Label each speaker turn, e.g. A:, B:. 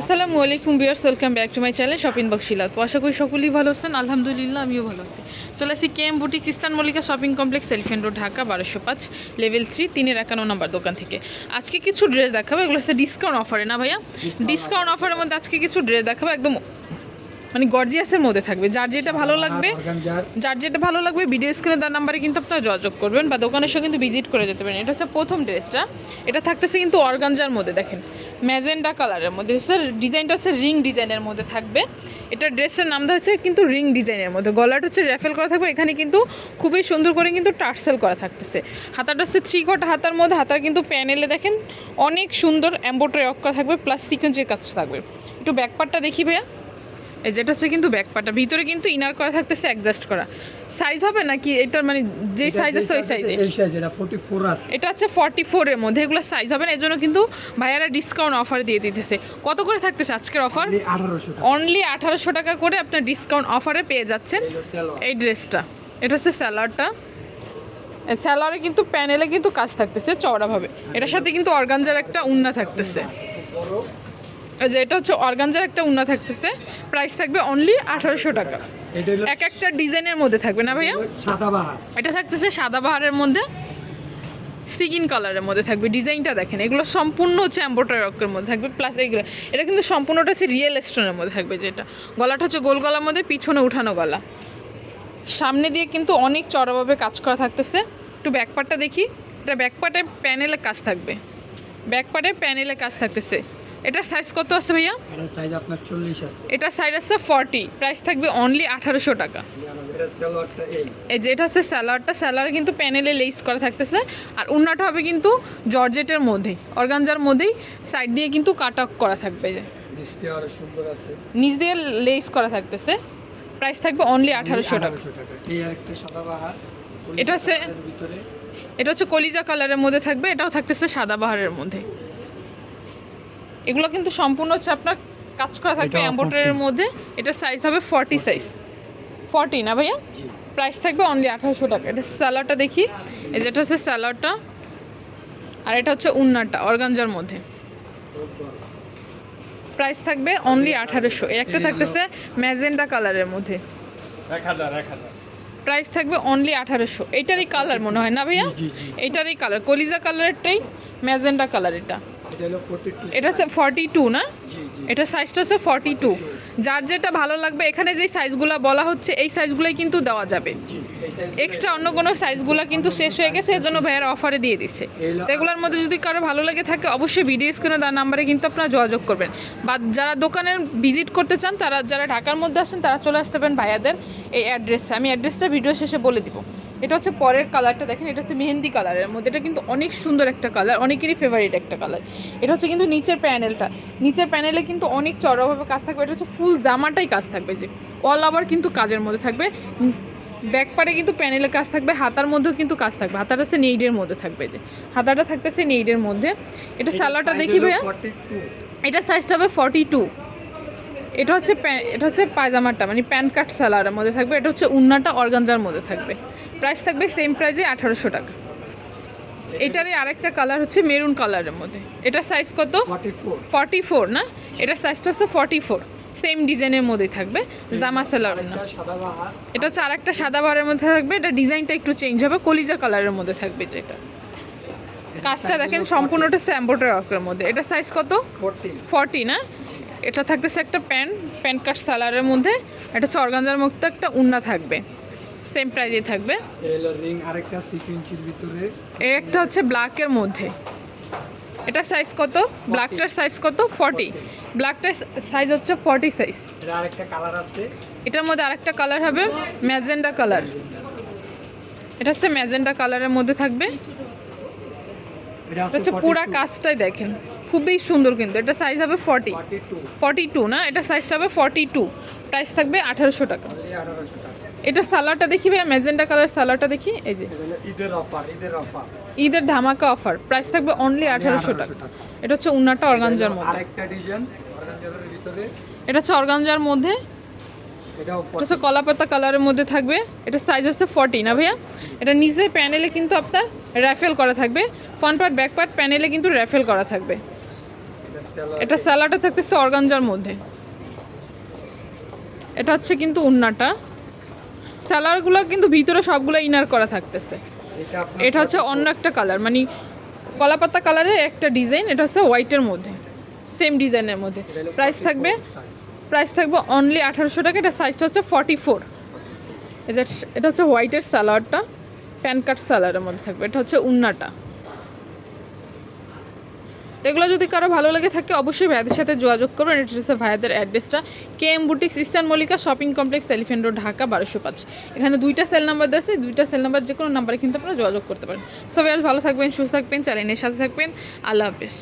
A: আসসালামু আলাইকুম viewers welcome back to my channel shopping box Shila. তো আশা করি সকলেই ভালো আছেন। আলহামদুলিল্লাহ আমিও ভালো আছি। চলে আসি K M boutique eastern Mallika shopping complex elephant road Dhaka বারোশো পাঁচ লেভেল থ্রি তিনের একান্ন নম্বর দোকান থেকে। আজকে কিছু ড্রেস দেখাবো এগুলো হচ্ছে ডিসকাউন্ট অফারে না ভাইয়া? ডিসকাউন্ট অফারের মধ্যে আজকে কিছু ড্রেস দেখাবো একদম মানে গর্জিয়াসের মধ্যে থাকবে। যার যেটা ভালো লাগবে যার। যেটা ভালো লাগবে ভিডিও স্ক্রিনে তার নাম্বারে কিন্তু আপনারা যোগাযোগ করবেন বা দোকানের সঙ্গে কিন্তু ভিজিট করে যেতে পারেন। এটা হচ্ছে প্রথম ড্রেসটা। এটা থাকতেছে কিন্তু অর্গানজার মধ্যে দেখেন। ম্যাজেন্ডা কালারের মধ্যে। স্যার, ডিজাইনটা হচ্ছে রিং ডিজাইনের মধ্যে থাকবে। এটা ড্রেসটার নামটা হচ্ছে কিন্তু রিং ডিজাইনের মধ্যে। গলাটা হচ্ছে র্যাফেল করা থাকবে। এখানে কিন্তু খুবই সুন্দর করে কিন্তু টার্সেল করা থাকতেছে। হাতাটা হচ্ছে থ্রি কটা হাতার মধ্যে। হাতার কিন্তু প্যানেলে দেখেন অনেক সুন্দর এম্বোটারি অক করা থাকবে, প্লাস সিকোয়েন্সের কাজ থাকবে। একটু ব্যাকপার্টটা দেখি ভাইয়া। এই যেটা হচ্ছে কিন্তু ব্যাক পাটা ভিতরে কিন্তু ইনার করা থাকতেছে অ্যাডজাস্ট করা। সাইজ হবে নাকি এটার মানে যেই সাইজ আছে ওই সাইজে
B: এই সাইজ এটা 44 আছে।
A: এটা হচ্ছে ফর্টি ফোরের মধ্যে এগুলো সাইজ হবে না এই জন্য কিন্তু ভাইয়ারা ডিসকাউন্ট অফার দিয়ে দিতেছে। কত করে থাকতেছে আজকের অফার
B: 1800 টাকা।
A: অনলি আঠারোশো টাকা করে আপনার ডিসকাউন্ট অফারে পেয়ে যাচ্ছেন
B: এই
A: ড্রেসটা এটা হচ্ছে স্যালাডটা স্যালারে কিন্তু প্যানেলে কিন্তু কাজ থাকতেছে চওড়াভাবে। এটার সাথে কিন্তু অর্গানজার একটা উন্না থাকতেছে। যে এটা হচ্ছে অর্গানজার একটা উন্না থাকতেছে। প্রাইস থাকবে অনলি আঠারোশো টাকা। এক একটা ডিজাইনের মধ্যে থাকবে না ভাইয়া?
B: সাদা বাহার
A: এটা থাকতেছে সাদা বাহারের মধ্যে সিগিন কালারের মধ্যে থাকবে। ডিজাইনটা দেখেন এগুলো সম্পূর্ণ হচ্ছে অ্যাম্বোটারি রকের মধ্যে থাকবে। প্লাস এগুলো এটা কিন্তু সম্পূর্ণটা হচ্ছে রিয়েল স্টোনের মধ্যে থাকবে যেটা। গলাটা হচ্ছে গোল গলার মধ্যে পিছনে উঠানো গলা। সামনে দিয়ে কিন্তু অনেক চড়াভাবে কাজ করা থাকতেছে। একটু ব্যাকপার্টটা দেখি। এটা ব্যাকপার্টে প্যানেলে কাজ থাকবে। ব্যাকপার্টে প্যানেলে কাজ থাকতেছে। এটার সাইজ কত আছে ভাইয়া?
B: এটা সাইজ আপনার 40 আছে।
A: এটার সাইজ আছে ফর্টি প্রাইস থাকবে অনলি আঠারোশো টাকা।
B: এটা এই।
A: যে এটা হচ্ছে স্যালাডটা স্যালাড কিন্তু প্যানেলে লেস করা থাকতেছে। আর উন্নাটা হবে কিন্তু জর্জেটের মধ্যেই অর্গানজার মধ্যেই সাইড দিয়ে কিন্তু কাট করা থাকবে যে। নিচ দিয়ে লেস করা থাকতেছে। প্রাইস থাকবে অনলি আঠারোশো টাকা।
B: 1800 টাকা। এই আরেকটা সাদা বাহার।
A: এটা হচ্ছে এটা হচ্ছে কলিজা কালারের মধ্যে থাকবে এটাও থাকতেছে সাদা বাহারের মধ্যে এগুলো কিন্তু সম্পূর্ণ হচ্ছে আপনার কাজ করা থাকবে
B: এটাও
A: অ্যাম্বোটারের মধ্যে। এটা সাইজ হবে ফর্টি সাইজ ফর্টি না ভাইয়া? প্রাইস থাকবে অনলি আঠারোশো টাকা। এটা স্যালাডটা দেখি। এই যেটা হচ্ছে স্যালাডটা আর এটা হচ্ছে উন্নাটা অর্গানজার মধ্যে। প্রাইস থাকবে অনলি আঠারোশো। একটা থাকতেছে ম্যাজেন্ডা কালারের মধ্যে। প্রাইস থাকবে অনলি আঠারোশো। এইটারই কালার মনে হয় না ভাইয়া?
B: জি।
A: কালার কলিজা কালারটাই ম্যাজেন্ডা কালার এটা
B: এটা হলো 42
A: এটা হচ্ছে ফর্টি টু না এটা সাইজটা হচ্ছে ফর্টি টু যার যেটা ভালো লাগবে এখানে যেই সাইজগুলো বলা হচ্ছে এই সাইজগুলোই কিন্তু দেওয়া যাবে। এক্সট্রা অন্য কোনো সাইজগুলো কিন্তু শেষ হয়ে গেছে এর জন্য ভাইয়ার অফারে দিয়ে দিচ্ছে। তো এগুলোর মধ্যে যদি কারও ভালো লেগে থাকে অবশ্যই ভিডিও স্ক্রিনে তার নাম্বারে কিন্তু আপনারা যোগাযোগ করবেন। বা যারা দোকানে ভিজিট করতে চান তারা যারা ঢাকার মধ্যে আসেন তারা চলে আসতে পারেন ভাইয়াদের এই অ্যাড্রেসে আমি অ্যাড্রেসটা ভিডিও শেষে বলে দিব। এটা হচ্ছে পরের কালারটা দেখেন এটা হচ্ছে মেহেন্দি কালারের মধ্যে। এটা কিন্তু অনেক সুন্দর একটা কালার অনেকেরই ফেভারিট একটা কালার। এটা হচ্ছে কিন্তু নিচের প্যানেলটা। নিচের প্যানেলে কিন্তু অনেক চড়াভাবে কাজ থাকবে। এটা হচ্ছে ফুল জামাটাই কাজ থাকবে যে অল ওভার কিন্তু কাজের মধ্যে থাকবে। ব্যাক পারে কিন্তু প্যানেলে কাজ থাকবে হাতার মধ্যেও কিন্তু কাজ থাকবে। হাতাটা হচ্ছে নেইডের মধ্যে থাকবে যে হাতাটা থাকতেছে নেইডের মধ্যে। এটা সালোয়ারটা দেখি ভাইয়া। এটা সাইজটা হবে ফর্টি টু এটা হচ্ছে এটা হচ্ছে পায়জামাটা মানে প্যান্ট কাট সালোয়ারের মধ্যে থাকবে। এটা হচ্ছে উন্নাটা অর্গানজার মধ্যে থাকবে। প্রাইস থাকবে সেম প্রাইসে আঠারোশো টাকা। এটারই আরেকটা কালার হচ্ছে মেরুন কালারের মধ্যে। এটা সাইজ কত? ফর্টি ফোর না? এটার সাইজটা হচ্ছে ফর্টি ফোর সেম ডিজাইনের মধ্যেই থাকবে জামা সালোয়ার না।
B: এটা
A: হচ্ছে আরেকটা সাদা বারের মধ্যে থাকবে। এটা ডিজাইনটা একটু চেঞ্জ হবে কলিজা কালারের মধ্যে থাকবে যেটা। কাজটা দেখেন সম্পূর্ণটা স্যাম্পোটার অকের মধ্যে। এটা সাইজ কত?
B: 14
A: ফর্টি না? এটা থাকতেছে একটা প্যান্ট প্যান্ট কাট সালারের মধ্যে এটা হচ্ছে অর্গানজার মুক্ত একটা উন্না থাকবে। সেম প্রাইজে থাকবে। একটা হচ্ছে ব্ল্যাকের মধ্যে। এটা সাইজ কত? ব্ল্যাকটার সাইজ কত? ফর্টি ব্ল্যাকটার সাইজ হচ্ছে ফর্টি সাইজ এটার মধ্যে আরেকটা কালার হবে ম্যাজেন্ডা কালার এটা হচ্ছে ম্যাজেন্ডা কালারের মধ্যে থাকবে।
B: এটা
A: হচ্ছে পুরা কাজটাই দেখেন। খুবই সুন্দর কিন্তু। এটা সাইজ হবে ফর্টি ফর্টি টু না? এটা সাইজটা হবে ফর্টি টু প্রাইস থাকবে আঠারোশো টাকা।
B: এই 1800 টাকা।
A: এটা সালোয়ারটা দেখি ভাই ম্যাজেন্ডা কালার সালোয়ারটা দেখি? এই যে।
B: ঈদের
A: ধামাকা অফার প্রাইস থাকবে অনলি আঠারোশো টাকা। এটা হচ্ছে উন্নাটা অর্গানজার মধ্যে। এটা হচ্ছে অর্গানজার মধ্যে। এটা হচ্ছে কলাপাতা কালারের মধ্যে থাকবে। এটা সাইজ হচ্ছে ফর্টি না ভাইয়া? এটা নিচের প্যানেলে কিন্তু আপনার র্যাফেল করা থাকবে। ফ্রন্ট পার্ট ব্যাক পার্ট প্যানেলে কিন্তু র্যাফেল করা থাকবে।
B: এটা স্যালাড
A: স্যালাডটা থাকতেছে অর্গানজার মধ্যে। এটা হচ্ছে কিন্তু উন্নাটা। স্যালাডগুলো কিন্তু ভিতরে সবগুলো ইনার করা থাকতেছে।
B: এটা
A: হচ্ছে অন্য একটা কালার মানে কলাপাতা কালারের একটা ডিজাইন এটা হচ্ছে হোয়াইটের মধ্যে। সেম ডিজাইনের মধ্যে। প্রাইস থাকবে। প্রাইস থাকবে অনলি আঠারোশো টাকা এটা সাইজটা হচ্ছে ফর্টি ফোর এটা হচ্ছে হোয়াইটের স্যালাডটা প্যান কার্ড স্যালাডের মধ্যে থাকবে। এটা হচ্ছে উন্নাটা। এগুলো যদি কারও ভালো লাগে থাকে, অবশ্যই ভাইয়াদের সাথে যোগাযোগ করবেন। এটা হচ্ছে ভাইয়াদের অ্যাড্রেসটা। K M boutiques, eastern Mallika shopping complex elephant road, Dhaka, বারোশো পাঁচ। এখানে দুইটা সেল নাম্বার দেওয়া দুইটা সেল নাম্বার যে কোনো নাম্বারে কিন্তু আপনারা যোগাযোগ করতে পারেন। সবাই আর ভালো থাকবেন, সুস্থ থাকবেন, চ্যানেলের সাথে থাকবেন। আল্লাহ হাফিজ।